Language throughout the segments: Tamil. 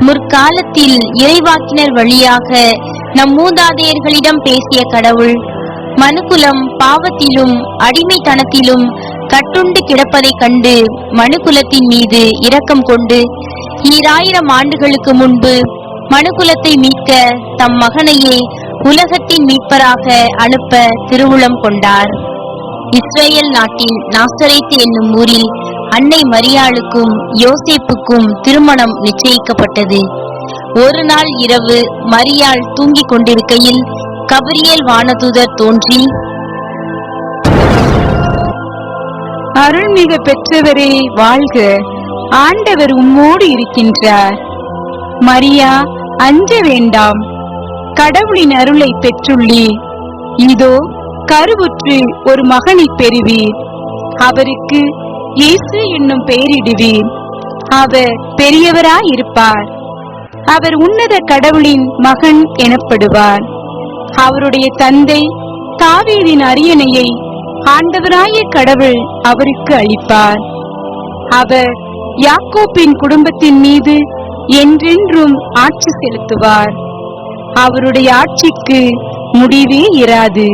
முற்காலத்தில் இறைவாக்கினர் வழியாக நம் மூதாதையர்களிடம் பேசிய கடவுள் மனுக்குலம் பாவத்திலும் அடிமைத்தனத்திலும் கட்டுண்டு கிடப்பதைக் கண்டு மனுக்குலத்தின் மீது இரக்கம் கொண்டு ஈராயிரம் ஆண்டுகளுக்கு முன்பு மனுக்குலத்தை மீட்க தம் மகனையே உலகத்தின் மீட்பராக அனுப்ப திருவுளம் கொண்டார். இஸ்ரேல் நாட்டின் நாசரேத் என்னும் ஊரில் அன்னை மரியாளுக்கும் யோசேப்புக்கும் திருமணம் நிச்சயிக்கப்பட்டது. ஒரு நாள் இரவு மரியாள் தூங்கிக் கொண்டிருக்கையில் கபரியல் வானதூதர் தோன்றி அருள்மிகு பெற்றவரே வாழ்க. ஆண்டவர் உம்மோடு இருக்கின்றார். மரியா அஞ்ச வேண்டாம். கடவுளின் அருளை பெற்றுள்ளீர். இதோ கருவுற்று ஒரு மகனை பெறுவீர். அவருக்கு இயேசு என்னும் பெயரிடுவீர் அவர் பெரியவராயிருப்பார். அவர் உன்னத கடவுளின் மகன் எனப்படுவார். அவருடைய தந்தை தாவீதின் அரியணையை ஆண்டவராய கடவுள் அவருக்கு அளிப்பார். அவர் யாக்கோப்பின் குடும்பத்தின் மீது என்றென்றும் ஆட்சி செலுத்துவார். அவருடைய ஆட்சிக்கு முடிவே இராது.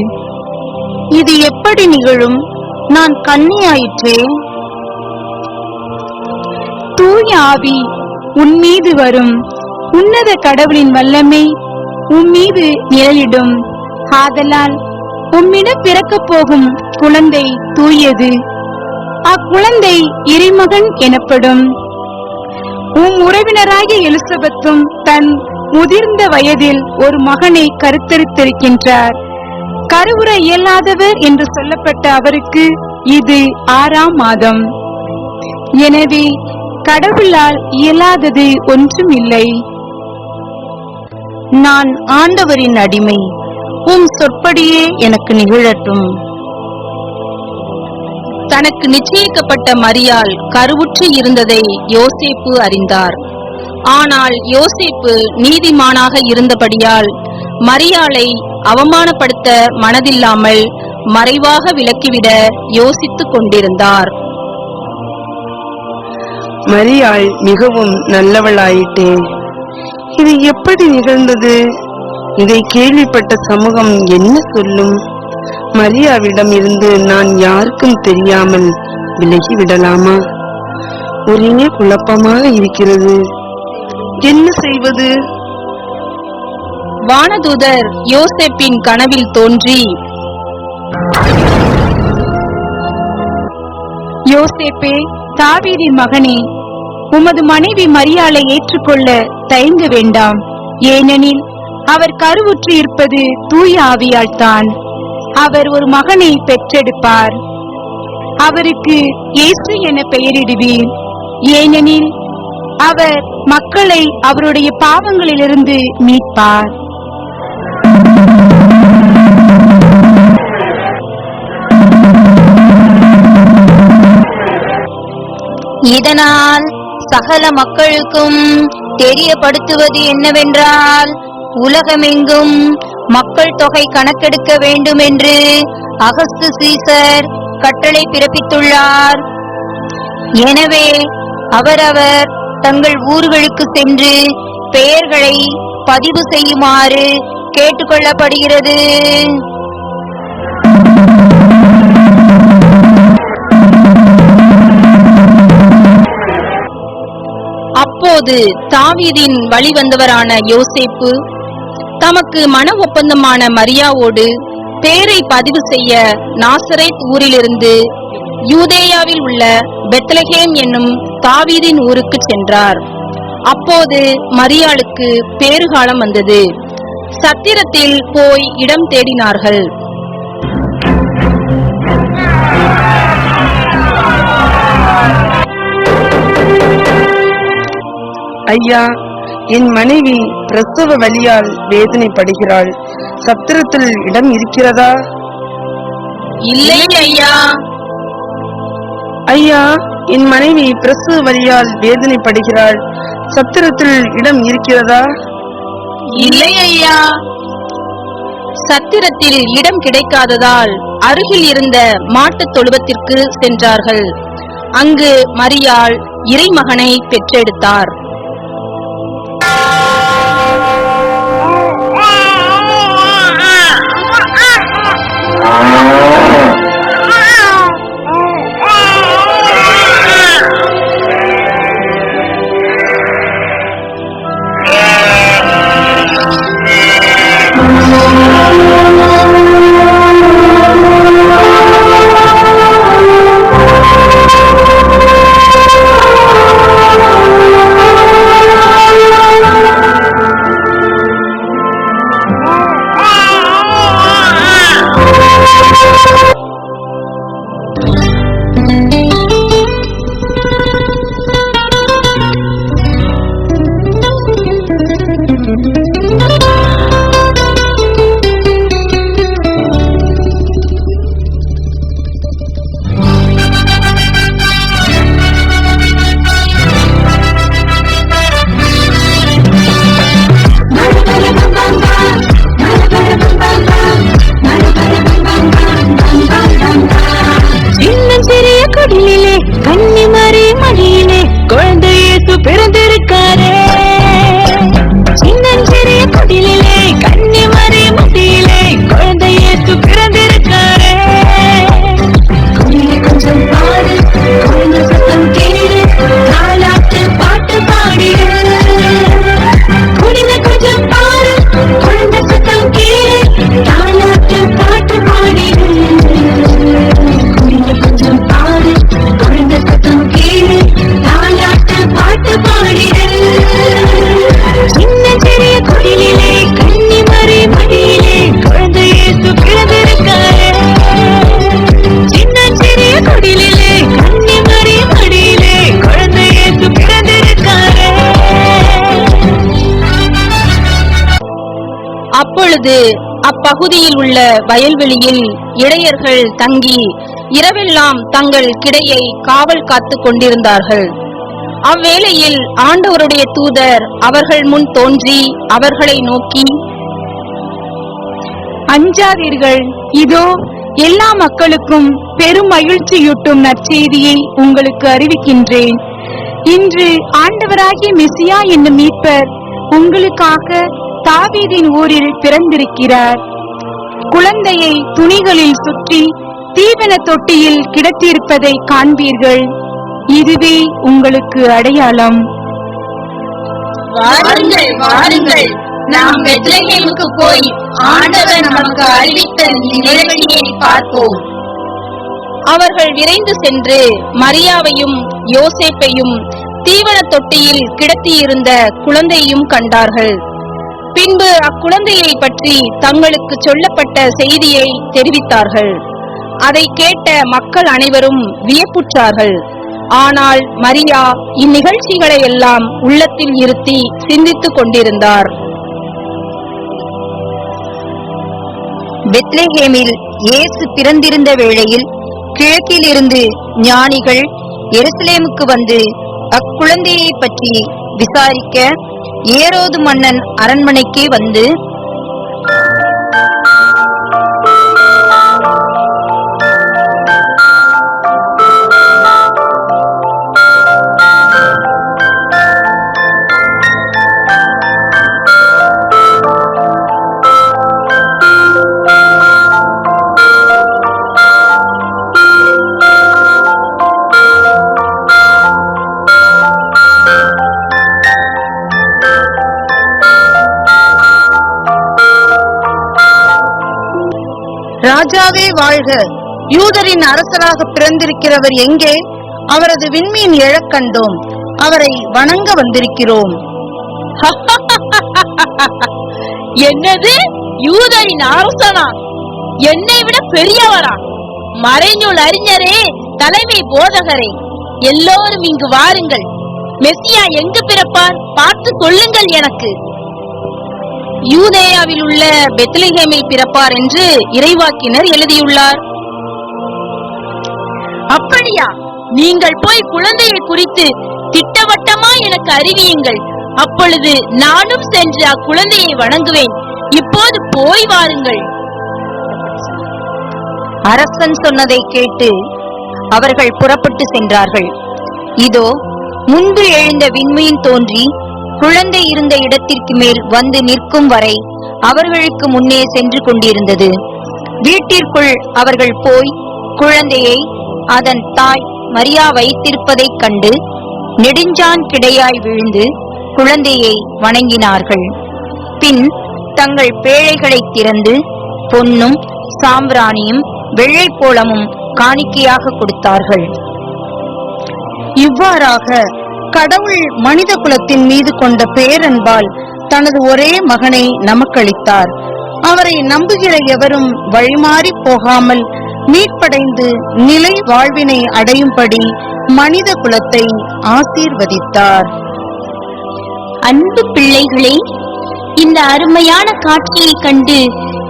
இது எப்படி நிகழும்? நான் கன்னியாயிற்றே தூய ஆவி உன் மீது வரும். உன்னத கடவுளின் வல்லமை உன் மீது நிழலிடும். ஆதலால் உம்மிடம் பிறக்கப் போகும் குழந்தை தூயது. அக்குழந்தை இறைமகன் எனப்படும். உம் உறவினராகிய எலிசபெத்தும் தன் முதிர்ந்த வயதில் ஒரு மகனை கருத்தரித்திருக்கின்றார். கருவுற இயலாதவர் என்று சொல்லப்பட்ட அவருக்கு இது ஆறாம் மாதம். எனவே கடவுளால் இயலாதது ஒன்றும் இல்லை நான் ஆண்டவரின் அடிமை உம் சொற்படியே எனக்கு நிகழட்டும். தனக்கு நிச்சயிக்கப்பட்ட மரியால் கருவுற்று இருந்ததை யோசேப்பு அறிந்தார். ஆனால் யோசேப்பு நீதிமானாக இருந்தபடியால் மரியாளை அவமானப்படுத்த மனதில்லாமல் மறைவாக விலக்கிவிட யோசித்துக் கொண்டிருந்தார். மரியாள் மிகவும் நல்லவளாயிட்டே இது எப்படி நிகழ்ந்தது? இதை கேள்விப்பட்ட சமூகம் என்ன சொல்லும்? மரியாவிடம் இருந்து நான் யாருக்கும் தெரியாமல் விலகி விடலாமா? ஒரே குழப்பமாக இருக்கிறது. என்ன செய்வது? வானதூதர் யோசேப்பின் கனவில் தோன்றி யோசேப்பே தாவீதின் மகனே உமது மனைவி மரியாளை ஏற்றுக்கொள்ள தயங்க வேண்டாம். ஏனெனில் அவர் கருவுற்று இருப்பது தூய ஆவியால் தான் அவர் ஒரு மகனை பெற்றெடுப்பார். அவருக்கு இயேசு என பெயரிடுவீர். ஏனெனில் அவர் மக்களை அவருடைய பாவங்களிலிருந்து மீட்பார். இதனால் சகல மக்களுக்கும் தெரியப்படுத்துவது என்னவென்றால் உலகமெங்கும் மக்கள் தொகை கணக்கெடுக்க வேண்டும் என்று அகஸ்து சீசர் கட்டளை பிறப்பித்துள்ளார். எனவே அவரவர் தங்கள் ஊர்களுக்கு சென்று பெயர்களை பதிவு செய்யுமாறு கேட்டுக்கொள்ளப்படுகிறது. அப்போது தாவீதின் வழிவந்தவரான யோசேப்பு தமக்கு மன ஒப்பந்தமான மரியாவோடு பேரை பதிவு செய்ய நாசரேத் ஊரிலிருந்து யூதேயாவில் உள்ள பெத்லஹேம் என்னும் தாவீதின் ஊருக்கு சென்றார். அப்போது மரியாளுக்கு பேறுகாலம் வந்தது. சத்திரத்தில் போய் இடம் தேடினார்கள். ஐயா என் மனைவி பிரசவ வலியால் வேதனைப்படுகிறாள். சத்திரத்தில் இடம் இருக்கிறதா? இல்லை ஐயா. ஐயா என் மனைவி பிரசவ வலியால் வேதனைப்படுகிறாள். சத்திரத்தில் இடம் இருக்கிறதா? இல்லை ஐயா. சத்திரத்தில் இடம் கிடைக்காததால் அருகில் இருந்த மாட்டுத் தொழுவத்திற்கு சென்றார்கள். அங்கு மரியாள் இறைமகனை பெற்றெடுத்தார். Oh. அப்பொழுது அப்பகுதியில் உள்ள வயல்வெளியில் இடையர்கள் தங்கி இரவெல்லாம் தங்கள் கிடையை காவல் காத்து கொண்டிருந்தார்கள். அவ்வேளையில் ஆண்டவருடைய தூதர் அவர்கள் முன் தோன்றி அவர்களை நோக்கி அஞ்சாதீர்கள் இதோ எல்லா மக்களுக்கும் பெரும் மகிழ்ச்சியூட்டும் நற்செய்தியை உங்களுக்கு அறிவிக்கின்றேன். இன்று ஆண்டவராகிய மெசியா என்னும் மீட்பர் உங்களுக்காக தாவீதின் ஊரில் பிறந்திருக்கிறார். குழந்தையை துணிகளில் சுற்றி தீவன தொட்டியில் கிடத்தியிருப்பதை காண்பீர்கள். இதுவே உங்களுக்கு அடையாளம். வாருங்கள் வாருங்கள். நாம் பெத்லகேமுக்கு போய் ஆண்டவர் நமக்கு அறிவித்த நிகழ்ச்சியை பார்ப்போம். அவர்கள் விரைந்து சென்று மரியாவையும் யோசேப்பையும் தீவன தொட்டியில் கிடத்தியிருந்த குழந்தையையும் கண்டார்கள். பின்பு அக்குழந்தையை பற்றி தங்களுக்கு சொல்லப்பட்ட செய்தியை தெரிவித்தார்கள். அதை கேட்ட மக்கள் அனைவரும் வியப்புற்றார்கள். ஆனால் மரியா இந்நிகழ்ச்சிகளை எல்லாம் உள்ளத்தில் இருத்தி சிந்தித்துக் கொண்டிருந்தார். பெத்லேஹேமில் இயேசு பிறந்திருந்த வேளையில் கிழக்கிலிருந்து ஞானிகள் எருசலேமுக்கு வந்து அக்குழந்தையை பற்றி விசாரிக்க ஏரோது மன்னன் அரண்மனைக்கு வந்து ராஜாவே வாழ்க. யூதரின் அரசராக பிறந்திருக்கிறவர் எங்கே? அவரது விண்மீன் இழக்கண்டோம் அவரை வணங்க வந்திருக்கிறோம். என்னது? யூதரின் அரசனா? என்னை விட பெரியவரா? மறைநூல் அறிஞரே தலைமை போதகரே. எல்லோரும் இங்கு வாருங்கள். மெஸ்ஸியா எங்கு பிறப்பார்? பார்த்து சொல்லுங்கள் எனக்கு. யூதேயாவில் உள்ள பெத்லிஹேமில் பிறப்பார் என்று இறைவாக்கினர் எழுதியுள்ளார். அப்படியா? நீங்கள் போய் குழந்தையை குறித்து திட்டவட்டமா எனக்கு அறிவியுங்கள். அப்பொழுது நானும் சென்று அக்குழந்தையை வணங்குவேன். இப்போது போய் வாருங்கள். அரசன் சொன்னதை கேட்டு அவர்கள் புறப்பட்டு சென்றார்கள். இதோ முன்பு எழுந்த விண்மையின் தோன்றி குழந்தை இருந்த இடத்திற்கு மேல் வந்து நிற்கும் வரை அவர்களுக்கு முன்னே சென்று கொண்டிருந்தது. வீட்டிற்குள் அவர்கள் போய் குழந்தையை அதன் தாய் மரியா வைத்திருப்பதைக் கண்டு நெடுஞ்சான் கிடையாய் விழுந்து குழந்தையை வணங்கினார்கள். பின் தங்கள் பேழைகளை திறந்து பொன்னும் சாம்பிராணியும் வெள்ளைப்போளமும் காணிக்கையாக கொடுத்தார்கள். இவ்வாறாக கடவுள் மனித குலத்தின் மீது கொண்ட பேரன்பால் தனது ஒரே மகனை நமக்களித்தார். அவரை நம்புகிற எவரும் வழிமாறி போகாமல் மீட்படைந்து நிலை வாழ்வினை அடையும்படி மனித குலத்தை ஆசீர்வதித்தார். அன்பு பிள்ளைகளே இந்த அருமையான காட்சியை கண்டு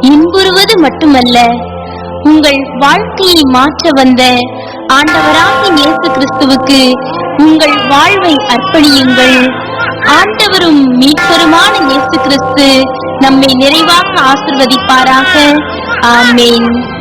இன்புறுவது மட்டுமல்ல உங்கள் வாழ்க்கையை மாற்ற வந்த ஆண்டவராகிய இயேசு கிறிஸ்துவுக்கு உங்கள் வாழ்வை அர்ப்பணியுங்கள். ஆண்டவரும் மீட்பருமான இயேசு கிறிஸ்து நம்மை நிறைவாக ஆசிர்வதிப்பாராக. ஆமேன்.